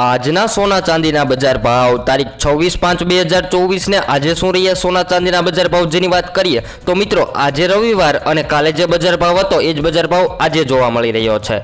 આજના સોના ચાંદીના બજાર ભાવ, તારીખ છવ્વીસ પાંચ બે હજાર ચોવીસને આજે શું રહ્યા સોના ચાંદીના બજાર ભાવ જેની વાત કરીએ, તો મિત્રો આજે રવિવાર અને કાલે જે બજાર ભાવ હતો એ જ બજાર ભાવ આજે જોવા મળી રહ્યો છે.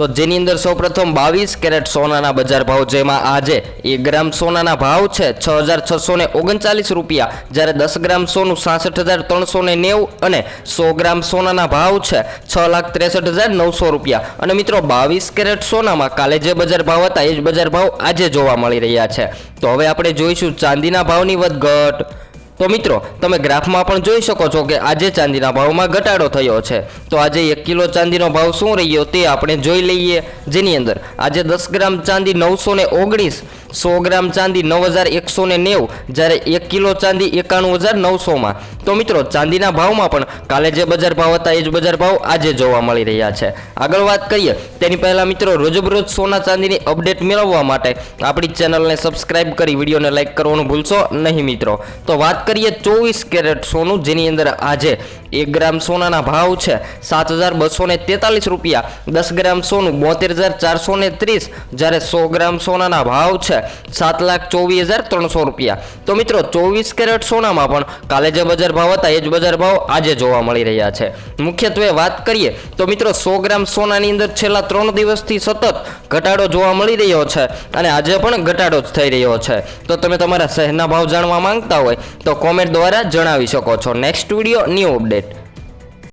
તો જેની અંદર સૌપ્રથમ બાવીસ કેરેટ સોનાના બજાર ભાવ જેમાં આજે એક ગ્રામ સોનાના ભાવ છે છ હજાર છસો ને ઓગણચાલીસ રૂપિયા. જ્યારે દસ ગ્રામ સોનું સાસઠ હજાર ત્રણસો ને નેવું અને સો ગ્રામ સોનાના ભાવ છે છ લાખ ત્રેસઠ હજાર નવસો રૂપિયા. અને મિત્રો, બાવીસ કેરેટ સોનામાં કાલે જે બજાર ભાવ હતા, એ જ બજાર ભાવ આજે જોવા મળી રહ્યા છે. તો હવે આપણે જોઈશું ચાંદીના ભાવની વધઘટ. તો મિત્રો, તમે ગ્રાફમાં પણ જોઈ શકો છો કે આજે ચાંદીના ભાવમાં ઘટાડો થયો છે. તો આજે એક કિલો ચાંદીનો ભાવ શું રહ્યો તે આપણે જોઈ લઈએ. જેની અંદર આજે દસ ગ્રામ ચાંદી નવસો ને ઓગણીસ, સો ગ્રામ ચાંદી નવ હજાર એકસો ને નેવું, જ્યારે એક કિલો ચાંદી એકાણું હજાર નવસોમાં. તો મિત્રો, ચાંદીના ભાવમાં પણ કાલે જે બજાર ભાવ હતા એ જ બજાર ભાવ આજે જોવા મળી રહ્યા છે. આગળ વાત કરીએ, તેની પહેલાં મિત્રો, રોજબરોજ સોના ચાંદીની અપડેટ મેળવવા માટે આપણી ચેનલને સબસ્ક્રાઇબ કરી વિડીયોને લાઇક કરવાનું ભૂલશો નહીં મિત્રો. તો વાત કરીએ ચોવીસ કેરેટ સોનું, જેની અંદર આજે એક ગ્રામ સોનાના ભાવ છે. સાત હજાર બસો ને તેતાલીસ રૂપિયા. દસ ગ્રામ સોનું, બોતેર હજાર ચારસો ને ત્રીસ. જ્યારે સો ગ્રામ સોનાના ભાવ છે, સાત લાખ ચોવીસ હજાર ત્રણસો રૂપિયા. તો મિત્રો, ચોવીસ કેરેટ સોનામાં પણ કાલે જે બજાર ભાવ હતા, એ જ બજાર ભાવ આજે જોવા મળી રહ્યા છે. મુખ્યત્વે વાત કરીએ, તો મિત્રો, સો ગ્રામ સોનાની અંદર છેલ્લા ત્રણ દિવસથી સતત ઘટાડો જોવા મળી રહ્યો છે અને આજે પણ ઘટાડો જ થઈ રહ્યો છે. તો તમે તમારા શહેરના ભાવ જાણવા માંગતા હોય, તો કોમેન્ટ દ્વારા જણાવી શકો છો. Next video new update